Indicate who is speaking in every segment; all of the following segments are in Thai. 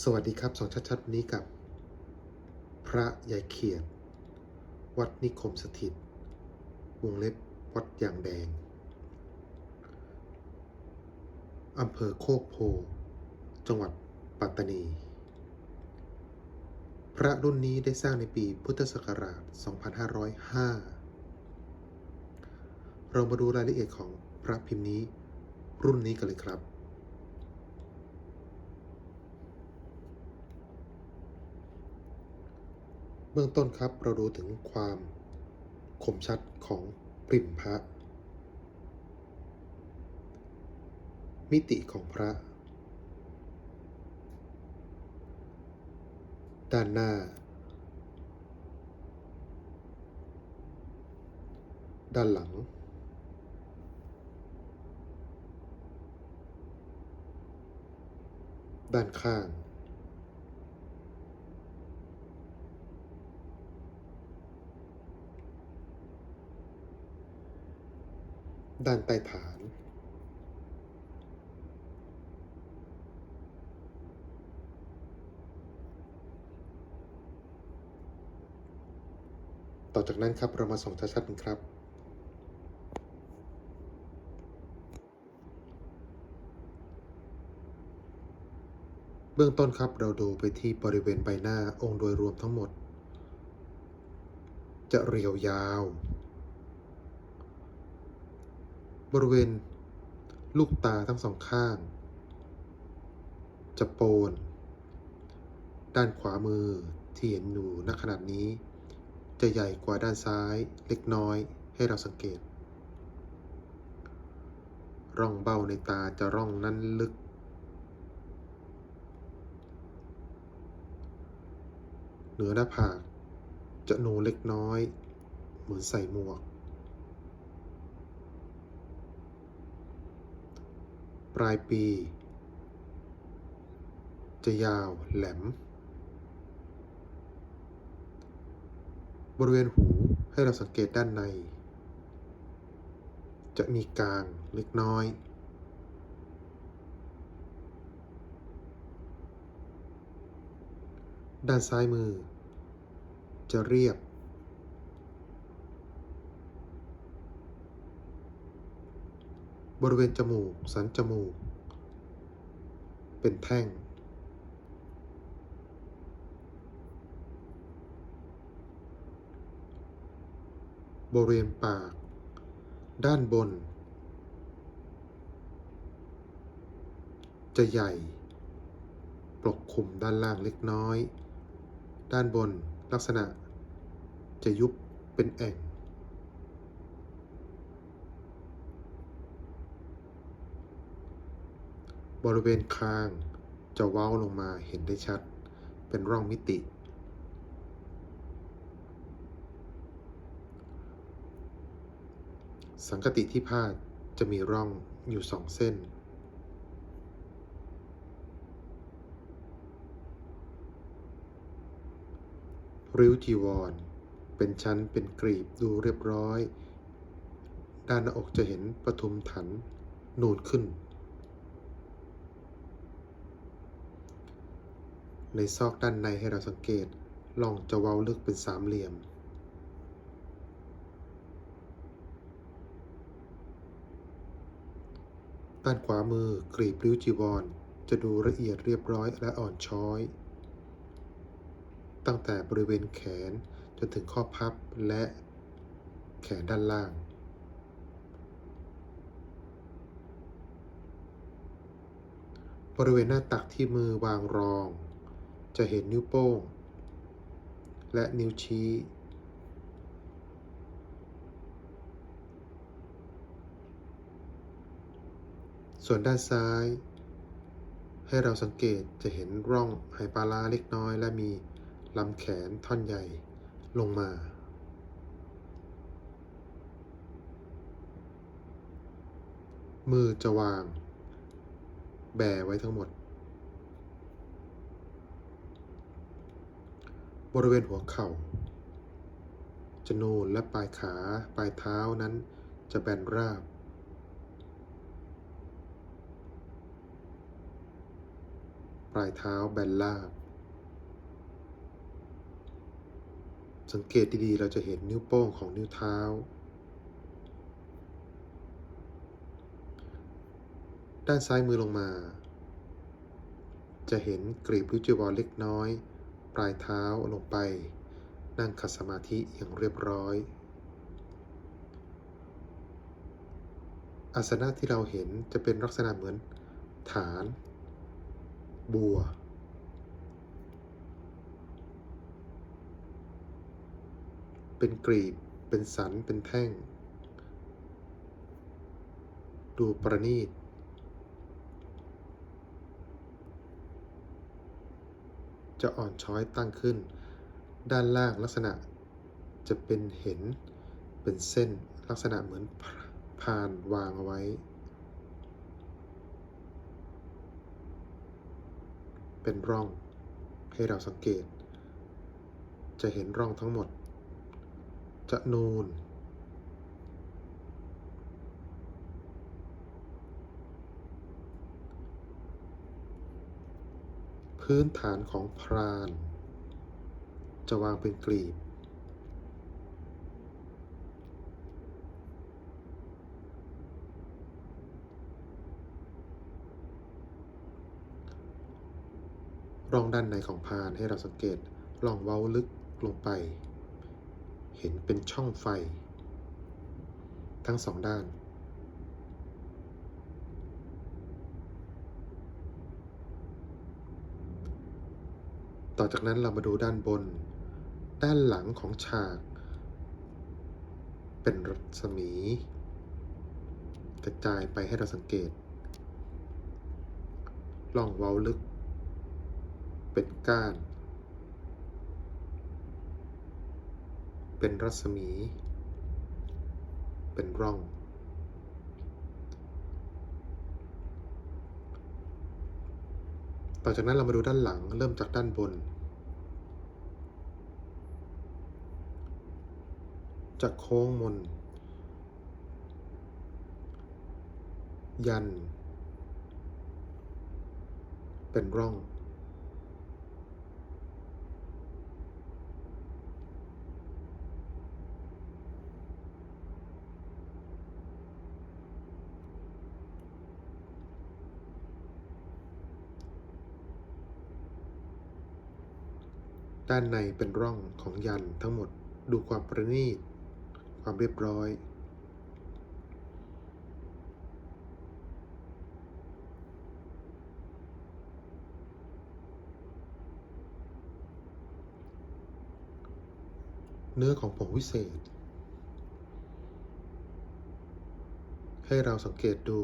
Speaker 1: สวัสดีครับสองชัดๆวันนี้กับ พระยายเขียด วัดนิคมสถิต วงเล็บวัดยางแดงอำเภอโคกโพ จังหวัดปัตตานี พระรุ่นนี้ได้สร้างในปีพุทธศักราช 2505 เรามาดูรายละเอียดของพระพิมพ์นี้รุ่นนี้กันเลยครับ เบื้องต้นครับเราดูถึงความคมชัดของปริมพระ มิติของพระ ด้านหน้า ด้านหลัง ด้านข้าง ด้านใต้ฐาน ต่อจากนั้นครับเรามาส่องชัดๆกันครับเบื้องต้นครับเราดูไปที่บริเวณใบหน้าองค์โดยรวมทั้งหมด จะเรียวยาว บริเวณ ลูกตาทั้งสองข้าง จะโปน ด้านขวามือที่เห็นอยู่ณขนาดนี้ จะใหญ่กว่าด้านซ้ายเล็กน้อยให้เราสังเกต ร่องเบ้าในตาจะร่องนั้นลึก เหนือหน้าผากจะโนเล็กน้อย เหมือนใส่หมวก ป ลายปี จะยาวแหลม บริเวณหูให้เราสังเกตด้านใน จะมีกลางเล็กน้อย ด้านซ้ายมือ จะเรียบ บริเวณจมูก สันจมูก เป็นแท่ง บริเวณปาก ด้านบน จะใหญ่ ปกคลุมด้านล่างเล็กน้อย ด้านบนลักษณะจะยุบเป็นแอ่ง บริเวณคางจะเว้าลงมาเห็นได้ชัด เป็นร่องมิติ สังกติที่พาดจะมีร่องอยู่สองเส้น ริ้วจีวร เป็นชั้นเป็นกรีบดูเรียบร้อย ด้านหน้าอกจะเห็นปทุมถันนูนขึ้น ในซอกด้านในให้เราสังเกตล่องจะเว้าลึกเป็นสามเหลี่ยม ด้านขวามือกรีบริ้วจีวร จะดูละเอียดเรียบร้อยและอ่อนช้อย ตั้งแต่บริเวณแขนจนถึงข้อพับและแขนด้านล่าง บริเวณหน้าตักที่มือวางรอง จะเห็นนิ้วโป้ง และนิ้วชี้ ส่วนด้านซ้าย ให้เราสังเกตจะเห็นร่องไหปลาร้าเล็กน้อย และมีลำแขนท่อนใหญ่ลงมามือจะวาง แบไว้ทั้งหมด บริเวณหัวเข่าจะนูนและปลายขาปลายเท้านั้นจะแบนราบ ปลายเท้าแบนลาบ สังเกตดีๆ เราจะเห็นนิ้วโป้งของนิ้วเท้า ด้านซ้ายมือลงมา จะเห็นกรีบริ้วจีวรเล็กน้อย ปลายเท้าลงไป นั่งขัดสมาธิอย่างเรียบร้อย อาสนะที่เราเห็นจะเป็นลักษณะเหมือน ฐาน บัว เป็นกรีบ เป็นสัน เป็นแท่ง ดูประณีต จะอ่อนช้อยตั้งขึ้น ด้านล่างลักษณะจะเป็นเห็นเป็นเส้นลักษณะเหมือนพานวางเอาไว้ เป็นร่องให้เราสังเกต จะเห็นร่องทั้งหมด จะนูน พื้นฐานของพราน จะวางเป็นกลีบ ร่องด้านในของพานให้เราสังเกตร่องเว้าลึกลงไป เห็นเป็นช่องไฟ ทั้งสองด้าน ต่อจากนั้นเรามาดูด้านบน ด้านหลังของฉาก เป็นรัศมี กระจายไปให้เราสังเกตร่องเว้าลึก เป็นก้าน เป็นรัศมี เป็นร่อง ต่อจากนั้นเรามาดูด้านหลังเริ่มจากด้านบน จะโค้งมน ยัน เป็นร่อง ด้านในเป็นร่องของยันทั้งหมดดูความประณีต ความเรียบร้อย เนื้อของผงวิเศษ ให้เราสังเกตดู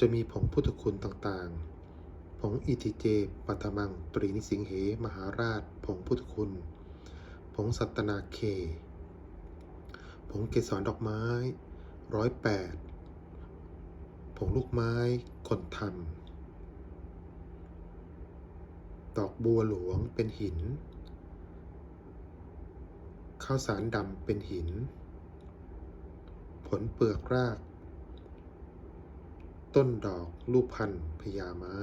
Speaker 1: จะมีผงพุทธคุณต่างๆ ผงอิทิเจ ปัตมัง ตรีนิสิงเห มหาราช ผงพุทธคุณ ผงสัตนาเค ผงเกสรดอกไม้ร้อยแปดผงลูกไม้คนทำดอกบัวหลวงเป็นหิน ข้าวสารดำเป็นหิน ผลเปลือกราก ต้นดอกลูกพันธุ์พญาไม้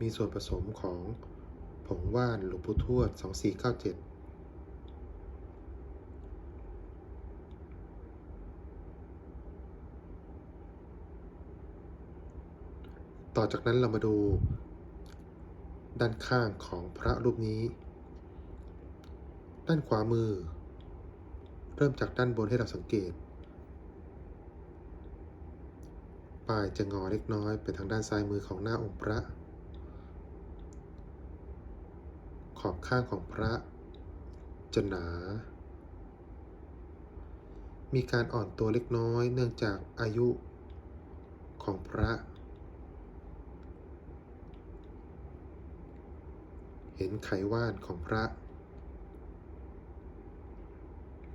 Speaker 1: มีส่วนผสมของ ผงว่านหลวงปู่ทวด 2497ต่อจากนั้นเรามาดู ด้านข้างของพระรูปนี้ ด้านขวามือ เริ่มจากด้านบนให้เราสังเกต ปลายจะงอเล็กน้อยไปทางด้านซ้ายมือของหน้าองค์พระ ขอบข้างของพระจะหนา มีการอ่อนตัวเล็กน้อยเนื่องจากอายุของพระ เห็นไขว่านของพระ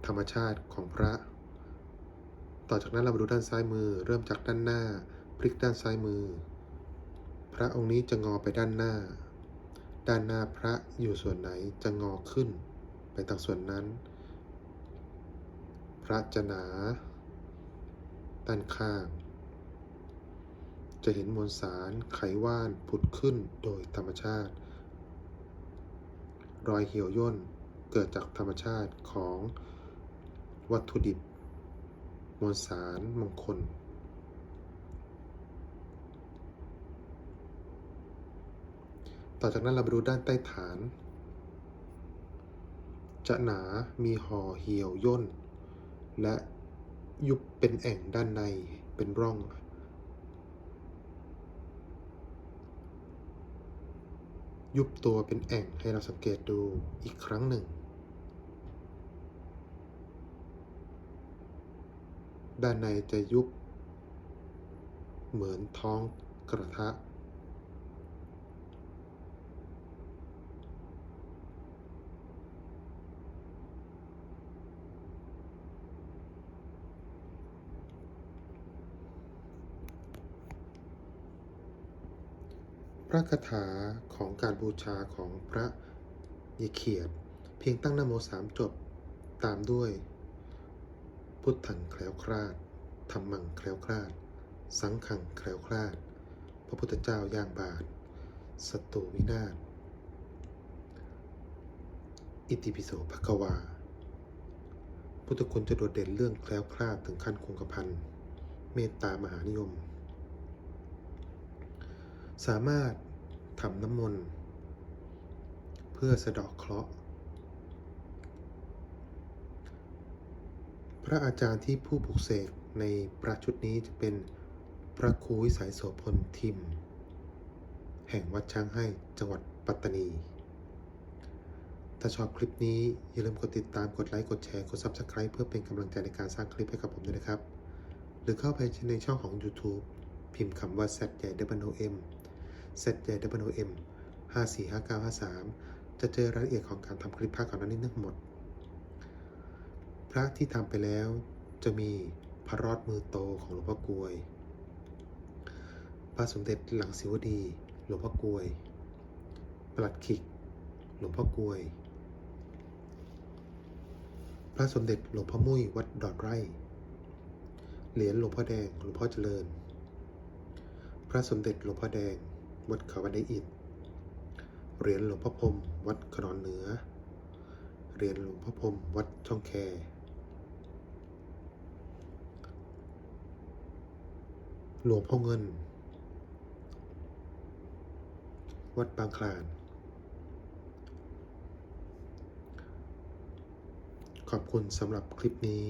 Speaker 1: ธรรมชาติของพระ ต่อจากนั้นเรามาดูด้านซ้ายมือ เริ่มจากด้านหน้า พลิกด้านซ้ายมือ พระองค์นี้จะงอไปด้านหน้า ด้านหน้าพระอยู่ส่วนไหนจะงอขึ้น ไปทางส่วนนั้น พระจะหนา ด้านข้าง จะเห็นมวลสารไขว่านผุดขึ้นโดยธรรมชาติ รอยเหี่ยวย่นเกิดจากธรรมชาติของวัตถุดิบ มวลสารมงคล ต่อจากนั้นเราไปดูด้านใต้ฐาน จะหนา มีห่อเหี่ยวย่น และยุบเป็นแอ่งด้านใน เป็นร่อง ยุบตัวเป็นแอ่งให้เราสังเกตดูอีกครั้งหนึ่ง ด้านในจะยุบ เหมือนท้องกระทะ ระคาถาของการบูชาของพระยเขียด เพียงตั้งนโมสามจบตามด้วย พุทธังแคล้วคลาดธรรมังแคล้วคลาด สังขังแคล้วคลาด พระพุทธเจ้าย่างบาทสตตูวินาศอิติปิโสภควา พุทธคุณจะโดดเด่นเรื่องแคล้วคลาดถึงขั้นคงกระพันเมตตามหานิยม สามารถทำน้ำมนต์ เพื่อสะดาะเคราะห์ พระอาจารย์ที่ผู้ปลุกเสกในประชุดนี้จะเป็นพระครูวิสัยโสพลทิม แห่งวัดช้างให้จังหวัดปัตตานี ถ้าชอบคลิปนี้ อย่าลืมกดติดตามกดไลค์ กดแชร์ กด Subscribe เพื่อเป็นกำลังใจในการสร้างคลิปให้กับผมด้วยนะครับ หรือเข้าไปในช่องของ YouTube พิมพ์คำว่า Z ใหญ่ W M M 545953 จะเจอรายละเอียดของการทำคลิปภาคก่อนหน้านี้ทั้งหมด พระที่ทำไปแล้วจะมีพระรอดมือโตของหลวงพ่อกลวย พระสมเด็จหลังศิวดี หลวงพ่อกลวย ปลัดขิก หลวงพ่อกลวย พระสมเด็จหลวงพ่อมุ้ยวัดดอนไร่ เหรียญหลวงพ่อแดงหลวงพ่อเจริญ พระสมเด็จหลวงพ่อแดง วัดเขาบันไดอิฐเหรียญหลวงพ่อพรมวัดขนอนเหนือ เหรียญหลวงพ่อพรมวัดช่องแคหลวงพ่อเงิน วัดบางคลาน ขอบคุณสำหรับคลิปนี้